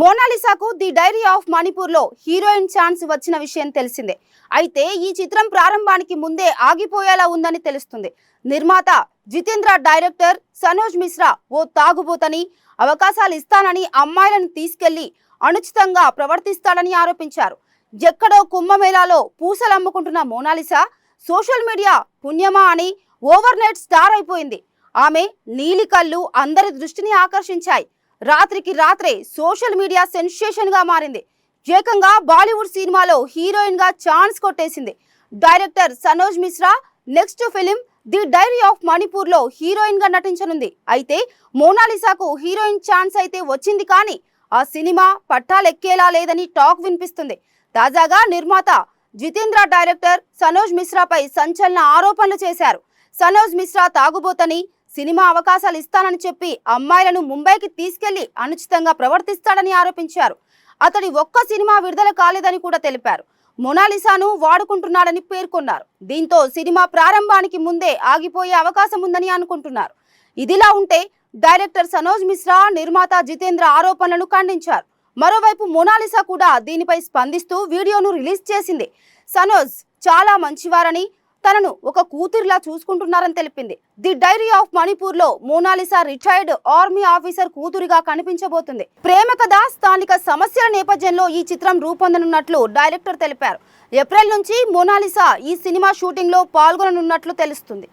మోనాలిసాకు the diary of మణిపూర్లో heroine chance వచ్చిన విషయం తెలిసిందే. అయితే ఈ చిత్రం ప్రారంభానికి ముందే ఆగిపోయేలా ఉందని తెలుస్తుంది. నిర్మాత జితేంద్ర డైరెక్టర్ సనోజ్ మిశ్రా ఓ తాగుబోతని అవకాశాలు ఇస్తానని అమ్మాయిలను తీసుకెళ్ళి అనుచితంగా ప్రవర్తిస్తాడని ఆరోపించారు. ఎక్కడో కుంభమేళాలో పూసలు అమ్ముకుంటున్న మోనాలిసా సోషల్ మీడియా పుణ్యమా అని ఓవర్ నైట్ స్టార్ అయిపోయింది. ఆమె నీలి కళ్ళు అందరి దృష్టిని ఆకర్షించాయి. రాత్రికి రాత్రే సోషల్ మీడియా సెన్సేషన్గా మారింది. ఏకంగా బాలీవుడ్ సినిమాలో హీరోయిన్గా ఛాన్స్ కొట్టేసింది. Director Sanoj Mishra next film the diary of మణిపూర్లో హీరోయిన్గా నటించనుంది. అయితే మోనాలిసాకు హీరోయిన్ ఛాన్స్ అయితే వచ్చింది కానీ ఆ సినిమా పట్టాలెక్కేలా లేదని టాక్ వినిపిస్తుంది. తాజాగా నిర్మాత జితేంద్ర డైరెక్టర్ సనోజ్ మిశ్రాపై సంచలన ఆరోపణలు చేశారు. సనోజ్ మిశ్రా తాగుబోతని సినిమా అవకాశాలు ఇస్తానని చెప్పి అమ్మాయిలను ముంబైకి తీసుకెళ్ళి అనుచితంగా ప్రవర్తిస్తాడని ఆరోపించారు. అతడి ఒక్క సినిమా విడుదల కాలేదని కూడా తెలిపారు. మొనాలిసాను వాడుకుంటున్నాడని పేర్కొన్నారు. దీంతో సినిమా ప్రారంభానికి ముందే ఆగిపోయే అవకాశం ఉందని అనుకుంటున్నారు. ఇదిలా ఉంటే డైరెక్టర్ సనోజ్ మిశ్రా నిర్మాత జితేంద్ర ఆరోపణలను ఖండించారు. మరోవైపు మొనాలిసా కూడా దీనిపై స్పందిస్తూ వీడియోను రిలీజ్ చేసింది. సనోజ్ చాలా మంచివారని తనను ఒక కూతురిలా చూసుకుంటున్నారని తెలిపింది. ది డైరీ ఆఫ్ మణిపూర్లో మోనాలిసా రిటైర్డ్ ఆర్మీ ఆఫీసర్ కూతురిగా కనిపించబోతుంది. ప్రేమ కథ స్థానిక సమస్యల నేపథ్యంలో ఈ చిత్రం రూపొందనున్నట్లు డైరెక్టర్ తెలిపారు. ఏప్రిల్ నుంచి మోనాలిసా ఈ సినిమా షూటింగ్లో పాల్గొననున్నట్లు తెలుస్తుంది.